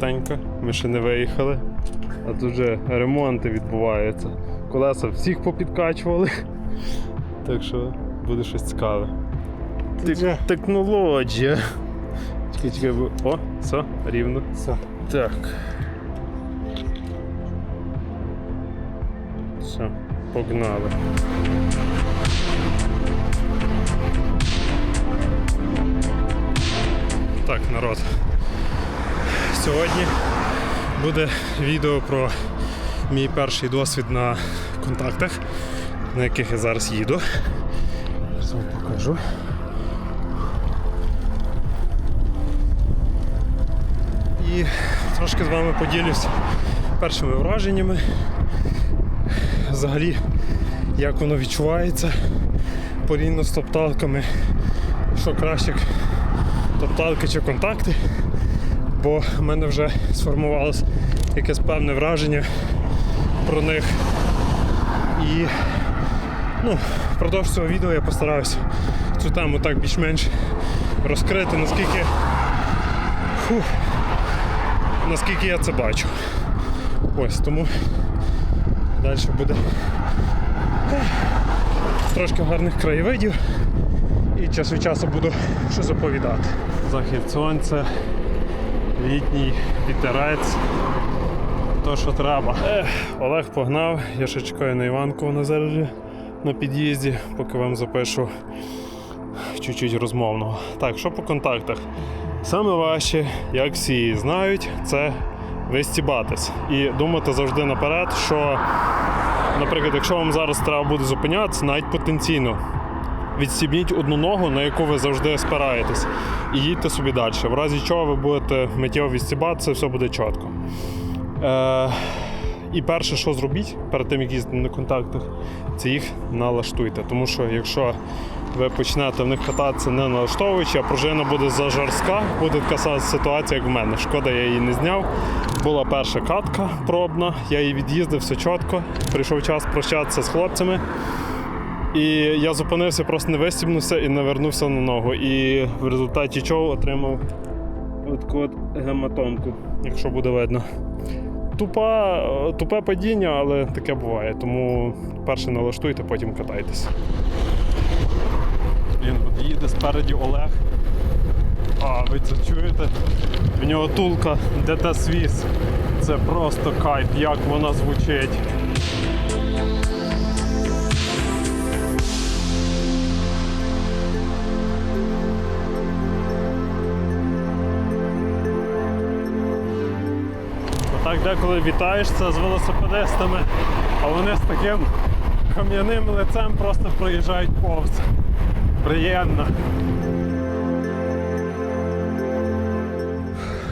нова. Ми ще не виїхали. А тут вже ремонти відбуваються. Колеса всіх попідкачували. Так що буде щось цікаве. Тек- Технологія. Чекай, чекай, бо- О, все, рівно. Все. Так. Все, погнали. Так, народ. Сьогодні буде відео про мій перший досвід на контактах, на яких я зараз їду. Зараз вам покажу. І трошки з вами поділюсь першими враженнями. Взагалі, як воно відчувається порівняно з топталками, що краще топталки чи контакти, бо в мене вже сформувалось якесь певне враження про них. І ну, впродовж цього відео я постараюся цю тему так більш-менш розкрити, наскільки. Фух, наскільки я це бачу. Ось тому далі буде трошки гарних краєвидів і час від часу буду щось оповідати. Захід сонця, літній вітерець. То, що треба. Ех, Олег погнав, я ще чекаю на Іванку, вона зараз на під'їзді, поки вам запишу чуть-чуть розмовного. Так, що по контактах? Саме важче, як всі знають, це вистібатись і думати завжди наперед, що, наприклад, якщо вам зараз треба буде зупинятися, навіть потенційно відстібніть одну ногу, на яку ви завжди спираєтесь, і їдьте собі далі. В разі чого ви будете миттєво відстібатися, все буде чітко. Е, і перше, що зробіть перед тим, як їздити на контактах, це їх налаштуйте. Тому що якщо ви почнете в них кататися не налаштовуючи, а пружина буде зажорстка, буде така ситуація, як в мене. Шкода, я її не зняв. Була перша катка пробна, я її від'їздив все чітко. Прийшов час прощатися з хлопцями. І я зупинився, просто не вистібнувся і не вернувся на ногу. І в результаті чого отримав от от гематомку, якщо буде видно. Тупа, тупе падіння, але таке буває. Тому перше налаштуйте, потім катайтесь. Він їде спереді Олег. А, ви це чуєте? В нього тулка ДТ Свіс. Це просто кайф, як вона звучить. Отак деколи вітаєшся з велосипедистами, а вони з таким кам'яним лицем просто проїжджають повз. Приємно.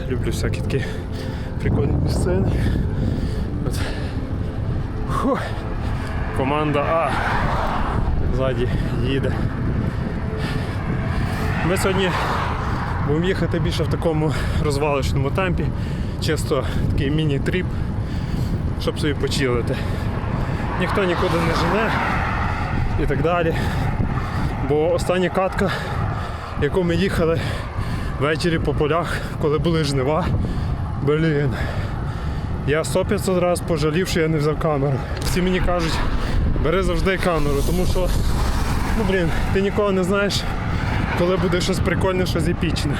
Люблю всякі такі прикольні місцини. От. Фух. Команда А ззаді їде. Ми сьогодні будемо їхати більше в такому розвалочному темпі. Чисто такий міні-тріп, щоб собі почилити. Ніхто нікуди не жене і так далі. Бо остання катка, яку ми їхали ввечері по полях, коли були жнива, блін. Я 100-500 разів пожалів, що я не взяв камеру. Всі мені кажуть, бери завжди камеру, тому що, ну блін, ти ніколи не знаєш, коли буде щось прикольне, щось епічне.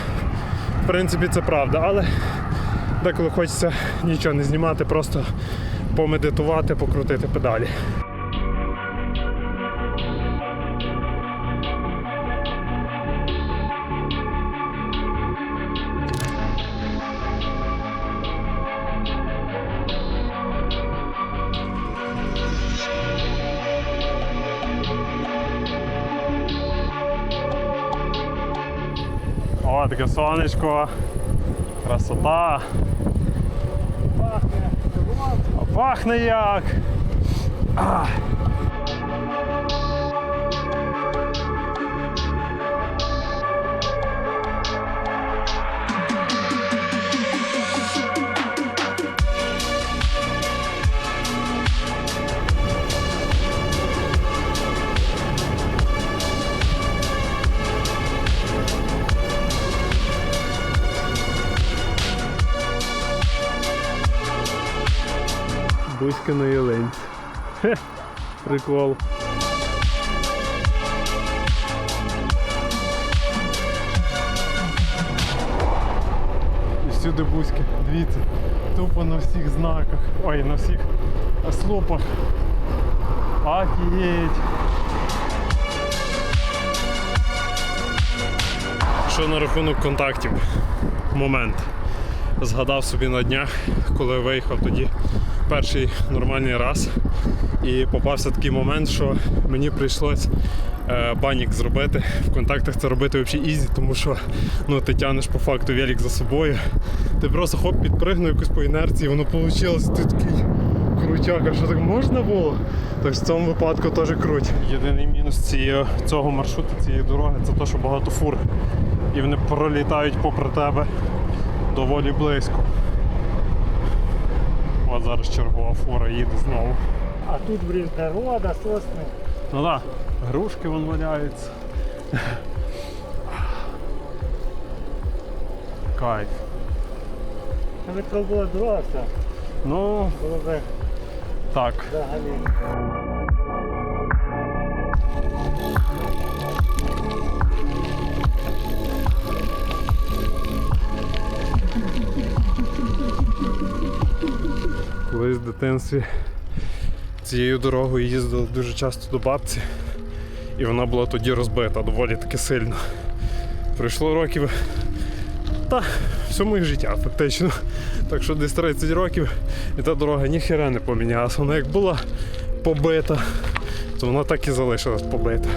В принципі, це правда, але деколи хочеться нічого не знімати, просто помедитувати, покрутити педалі. О, таке сонечко. Красота. Пахне. Пахне як. Бузька на ялинці. Хе, прикол. І всюди бузьки. Дивіться, тупо на всіх знаках. Ой, на всіх слопах. Офігеть. Що на рахунок контактів? Момент. Згадав собі на днях, коли виїхав тоді перший нормальний раз. І попався такий момент, що мені прийшлось е, банік зробити. В контактах це робити взагалі ізі, тому що ну, ти тянеш по факту велик за собою. Ти просто хоп підпригнув якось по інерції, воно вийшло, ти такий крутяк, а що так можна було? Так в цьому випадку теж круть. Єдиний мінус цієї, цього маршруту, цієї дороги, це те, що багато фур. І вони пролітають попри тебе доволі близько. От зараз чергова фура їде знову. А тут, блин, природа, сосны. Ну так, да, грушки вон валяються. Кайф. Б була дорога, Ну, було б так. взагалі. Дитинстві цією дорогою їздили дуже часто до бабці, і вона була тоді розбита доволі таки сильно. Пройшло років та все моє життя фактично. Так що десь 30 років і та дорога ніхера не помінялася. Вона як була побита, то вона так і залишилась побита.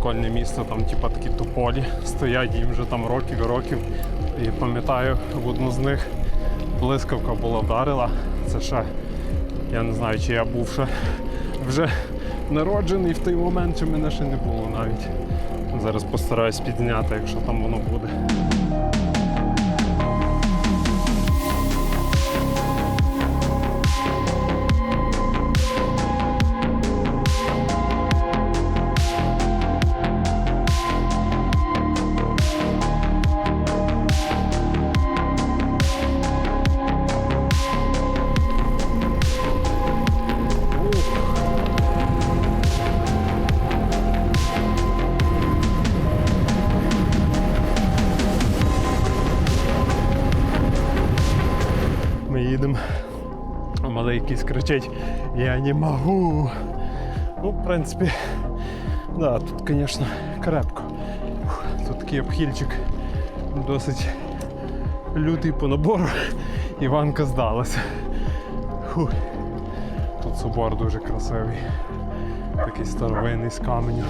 Прикольне місце, там типа такі тополі стоять, їм вже там років і років. І пам'ятаю, в одну з них блискавка була вдарила. Це ще, я не знаю, чи я був ще вже народжений в той момент, чи мене ще не було навіть. Зараз постараюсь підняти, якщо там воно буде. Малий якийсь кричить Я не можу. Ну, в принципі, да, тут, звісно, крепко. Тут такий обхильчик досить лютий по набору. Іванка здалася. Фух. Тут собор дуже красивий. Такий старовинний з каменю.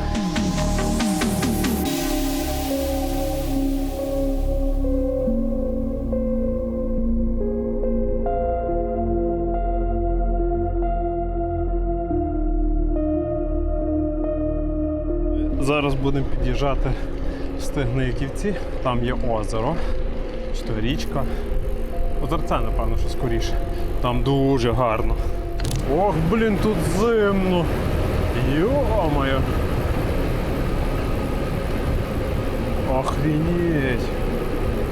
Зараз будемо під'їжджати в Стигниківці. Там є озеро, чи то річка. Озерце, напевно, що скоріше. Там дуже гарно. Ох, блін, тут зимно. Йо-моє. Охренеть.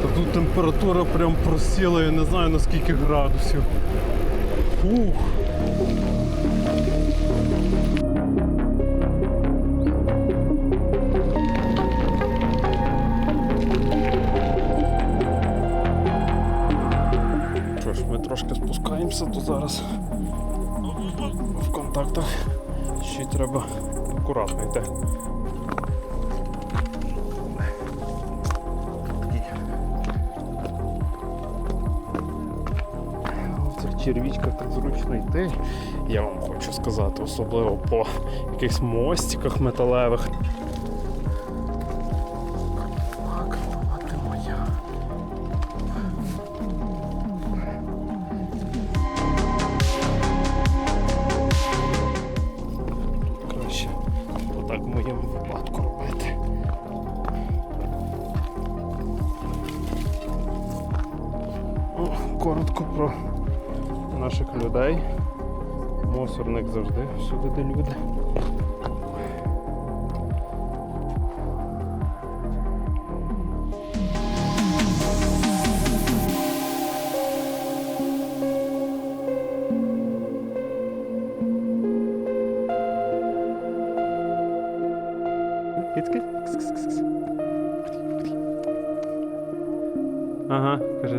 Та тут температура прям просіла, я не знаю на скільки градусів. Фух. Зараз в контактах ще треба акуратно йти. В цих червічках так зручно йти, я вам хочу сказати, особливо по якихось мостиках металевих. Про наших людей. Мусорник завжди всюди, де люди.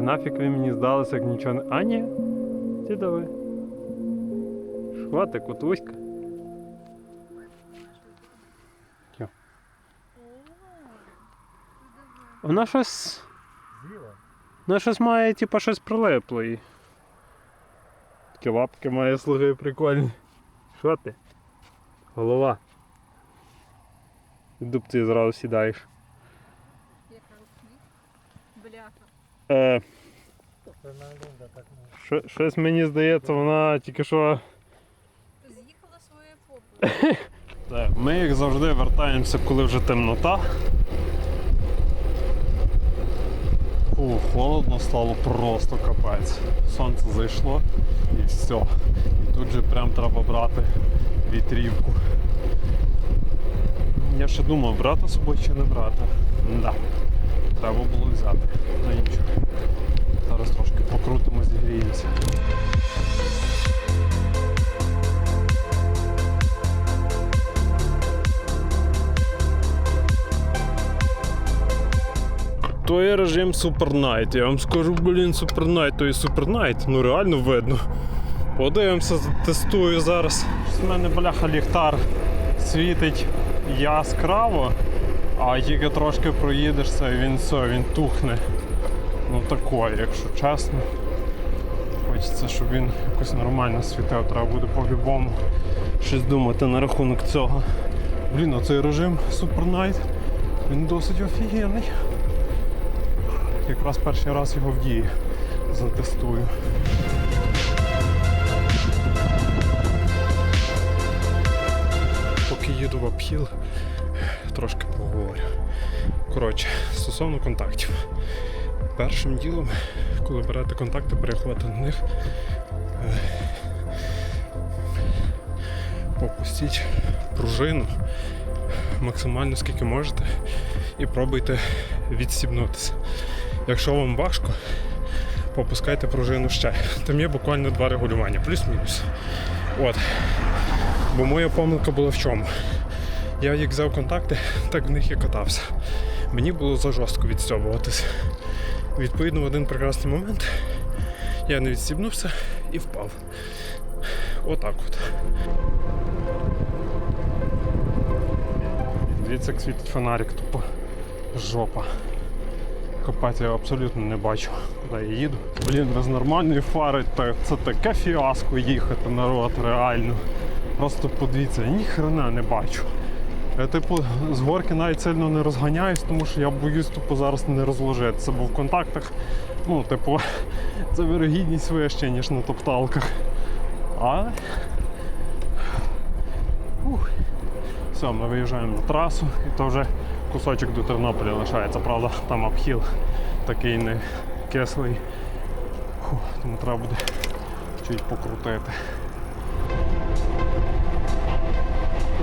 Нафіг ви мені здалося, як нічого не. А ні. Ти давай. Хвати. Вона щось. Вона щось має, типа, щось прилипло їй. Такі лапки має слуги прикольні. Що ти? Голова. В дубці зразу сідаєш. Бляха. Е, Що- щось мені здається, вона тільки що. З'їхала своєю попою. Так, Ми як завжди вертаємося, коли вже темнота. Фу, холодно стало просто капець. Сонце зайшло і все. І тут же прям треба брати вітрівку. Я ще думав, брати з собою чи не брати. Да. Треба було взяти. Ну нічого. Зараз трошки покрутимо, зігріємося. То є режим Super Night. Я вам скажу, блін, Super Night, то є Super Night. Ну реально видно. Подивимося, тестую зараз. У мене бляха ліхтар світить яскраво, а тільки трошки проїдешся і він все, він тухне. Ну такое, якщо чесно. Хочеться, щоб він якось нормально світив, треба буде по-любому щось думати на рахунок цього. Блін, а цей режим Super Night, він досить офігенний. Якраз перший раз його в дії затестую. Поки їду в обхіл, трошки поговорю. Коротше, стосовно контактів. Першим ділом, коли берете контакти, переходите на них. е, Попустіть пружину максимально скільки можете і пробуйте відстібнутися. Якщо вам важко, попускайте пружину ще. Там є буквально два регулювання, плюс-мінус. От. Бо моя помилка була в чому? Я як взяв контакти, так в них і катався. Мені було за жорстко відстьобуватись. Відповідно, в один прекрасний момент я не відстібнувся і впав. Отак от. Дивіться, як світить фонарик, тупо жопа. Копати я абсолютно не бачу, куди я їду. Блін, без нормальної фари та це таке фіаско їхати народ, реально. Просто подивіться, я ні не бачу. Я типу з горки навіть сильно не розганяюсь, тому що я боюсь тупо зараз не розложитися, бо в контактах, ну, типу, це вирогідність вища, ніж на топталках. Але. Ух. Все, ми виїжджаємо на трасу і то вже кусочок до Тернополя лишається, правда, там обхіл такий не кислий. Фу, тому треба буде чуть покрутити.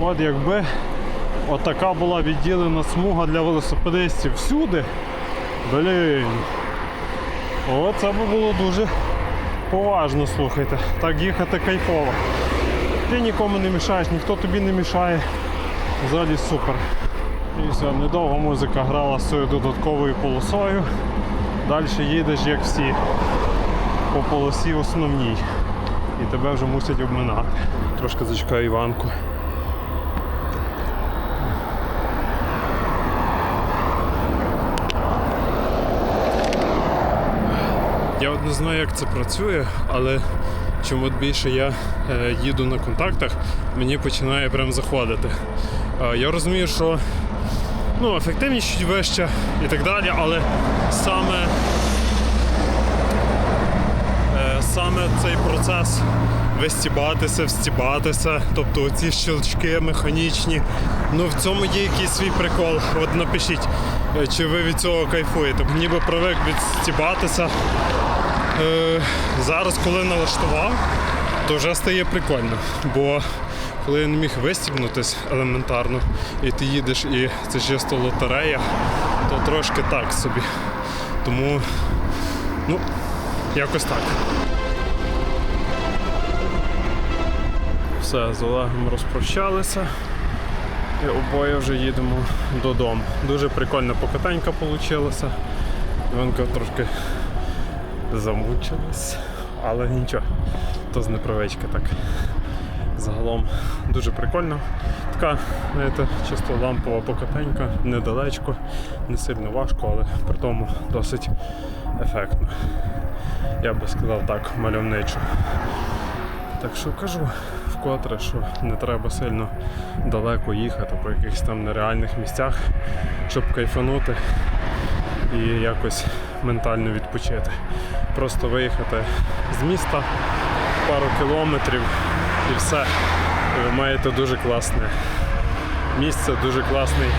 От якби отака була відділена смуга для велосипедистів всюди. Блін. О, це би було дуже поважно, слухайте. Так їхати кайфово. Ти нікому не мішаєш, ніхто тобі не мішає. Взагалі супер. І все, недовго музика грала з цією додатковою полосою. Далі їдеш як всі по полосі основній. І тебе вже мусять обминати. Трошки зачекаю Іванку. Я от не знаю, як це працює, але чим от більше я е, їду на контактах, мені починає прям заходити. Е, я розумію, що ну, ефективність вища і так далі, але саме, е, саме цей процес вистібатися, встібатися, тобто ці щелчки механічні, ну в цьому є якийсь свій прикол. От напишіть, чи ви від цього кайфуєте. Ніби привик відстібатися. Е, зараз, коли налаштував, то вже стає прикольно. Бо коли я не міг вистібнутись елементарно, і ти їдеш, і це чисто лотерея, то трошки так собі. Тому, ну, якось так. Все, з Олегом розпрощалися. І обоє вже їдемо додому. Дуже прикольна покатанька вийшла. Іванка трошки замучилась, але нічого, то з непривички так. Загалом дуже прикольно. Така, знаєте, чисто лампова покатенька, недалечко, не сильно важко, але при тому досить ефектно. Я би сказав так, мальовничо. Так що кажу вкотре, що не треба сильно далеко їхати по якихось там нереальних місцях, щоб кайфанути і якось ментально відпочити. Просто виїхати з міста пару кілометрів і все. І ви маєте дуже класне місце, дуже класний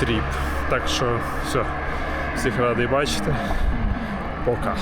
тріп. Так що все, всіх радий бачити. Пока.